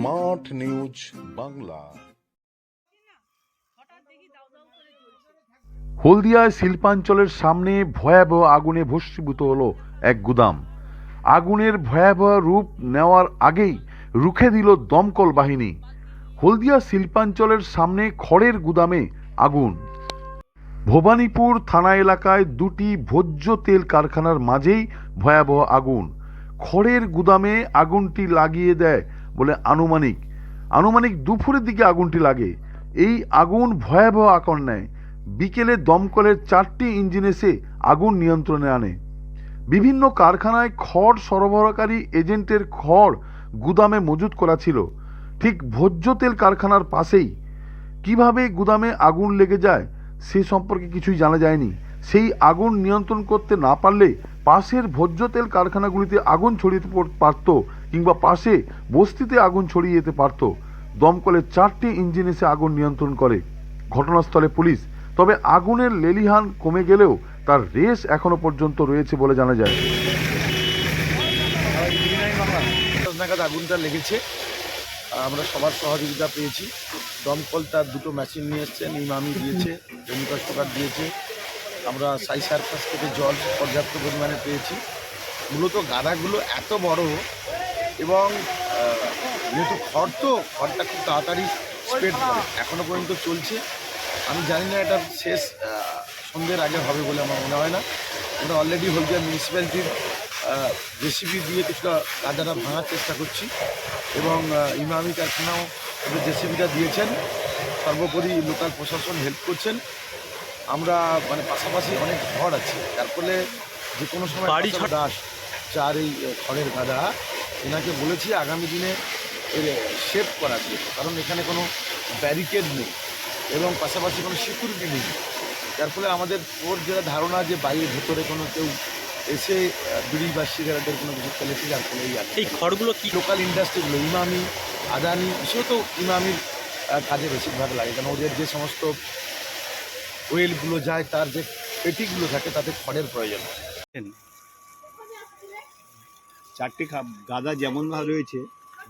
Smart news Bangla. হলদিয়ায় শিল্পাঞ্চলের সামনে ভয়াবহ আগুনে ভস্মীভূত হলো এক গুদাম। আগুনের ভয়াবহ রূপ নেওয়ার আগেই রুখে দিল দমকল বাহিনী। হলদিয়া শিল্পাঞ্চলের সামনে খড়ের গুদামে আগুন। ভবানীপুর থানা এলাকায় দুটি ভোজ্য তেল কারখানার মাঝেই ভয়াবহ আগুন। খড়ের গুদামে আগুনটি লাগিয়ে দেয় বলে আনুমানিক। আনুমানিক দুপুরের দিকে আগুনটি লাগে। এই আগুন ভয়াবহ আকার নেয় বিকেলে দমকলের চারটি ইঞ্জিন এসে আগুন নিয়ন্ত্রণে আনে। বিভিন্ন কারখানায় খড় সরবরাহকারী এজেন্টের খড় গুদামে মজুত করা ছিল। ঠিক ভোজ্য তেল কারখানার পাশেই। কীভাবে গুদামে আগুন লেগে যায়, সে সম্পর্কে কিছুই জানা যায়নি। সেই আগুন নিয়ন্ত্রণ করতে না পারলে পাশের ভোজ্য তেল কারখানাগুলিতে আগুন ছড়িয়ে পারত কিংবা পাশে বস্তিতে আগুন ছড়িয়ে যেতে পারত। দমকলের চারটি ইঞ্জিন এসে আগুন নিয়ন্ত্রণ করে। ঘটনাস্থলে পুলিশ। তবে আগুনের লেলিহান কমে গেলেও তার রেশ এখনও পর্যন্ত রয়েছে বলে জানা যায়। নাগাদ আগুনটা লেগেছে। আমরা সবার সহযোগিতা পেয়েছি। দমকল তার দুটো মেশিন নিয়ে এসছেন ইমামি দিয়েছে ভূমিকষ্ট কার্ড দিয়েছে। আমরা সাই সার্কাস থেকে জল পর্যাপ্ত পরিমাণে পেয়েছি। মূলত গাদাগুলো এত বড় এবং যেহেতু খড় তো খড়টা খুব তাড়াতাড়ি স্প্রেড করে। এখনও পর্যন্ত চলছে। আমি জানি না এটা শেষ সন্ধ্যের আগে হবে বলে আমার মনে হয় না। আমরা অলরেডি হলদিয়া মিউনিসিপ্যালিটির জেসিবি দিয়ে কিছুটা কাদাটা ভাঙার চেষ্টা করছি। এবং ইমামি কারখানাও জেসিবিটা দিয়েছেন। সর্বোপরি লোকাল প্রশাসন হেল্প করছেন। আমরা মানে পাশাপাশি অনেক ঘর আছে। তার ফলে যে কোনো সময় দাস চার এই খড়ের গাদা এনাকে বলেছি আগামী দিনে এর শেপ করা দিয়ে কারণ এখানে কোনো ব্যারিকেড নেই এবং পাশাপাশি কোনো সিকিউরিটি নেই যার ফলে আমাদের ওর যেটা ধারণা যে বাইরে ভেতরে কোনো কেউ এসে বিড়ি বা সিগারেটের কোনো কিছু ফেলেছে যার ফলে এই। এই খড়গুলো কি লোকাল ইন্ডাস্ট্রিগুলো ইমামি আদানি সেও ইমামির কাজে বেশিরভাগ লাগে কারণ ওদের যে সমস্ত ওয়েলগুলো যায় তার যে পেটিগুলো থাকে তাতে খড়ের প্রয়োজন হয়। চারটে গাদা যেমনভাবে রয়েছে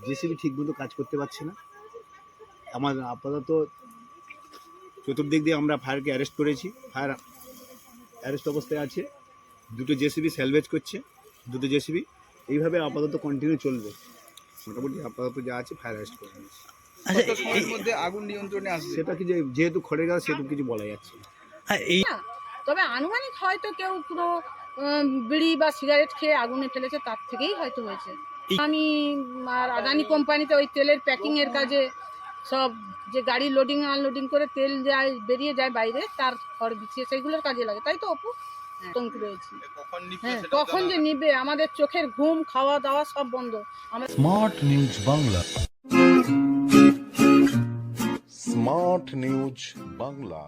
জেসিবি ঠিকমতো কাজ করতে পারছে না। আমার আপাতত চতুর্দিক দিয়ে আমরা ফায়ারকে অ্যারেস্ট করেছি। ফায়ার অ্যারেস্ট অবস্থায় আছে। দুটো জেসিবি স্যালভেজ করছে দুটো জেসিবি। এইভাবে আপাতত কন্টিনিউ চলবে। মোটামুটি আপাতত যা আছে ফায়ার অ্যারেস্ট করে নিয়েছি। আচ্ছা মধ্যে আগুন নিয়ন্ত্রণে আসবে? সেটা কি যে যেহেতু খড়ের গাছ সেহেতু কিছু বলা যাচ্ছে হ্যাঁ, এই তবে আনুমানিক হয়তো কেউ পুরো বিড়ি বা সিগারেট খেয়ে আগুনে ফেলেছে তার থেকেই হয়তো হয়েছে। আমি আর আদানি কোম্পানিতে ওই তেলের প্যাকিং এর কাজে সব যে গাড়ি লোডিং আনলোডিং করে তেল যায় বেরিয়ে যায় বাইরে তার খড় বিছিয়ে সেইগুলোর কাজে লাগে। তাই তো অপু? আতঙ্ক রয়েছে। কখন হ্যাঁ যে নিবে আমাদের চোখের ঘুম খাওয়া দাওয়া সব বন্ধ। Smart news Bangla. Smart news Bangla.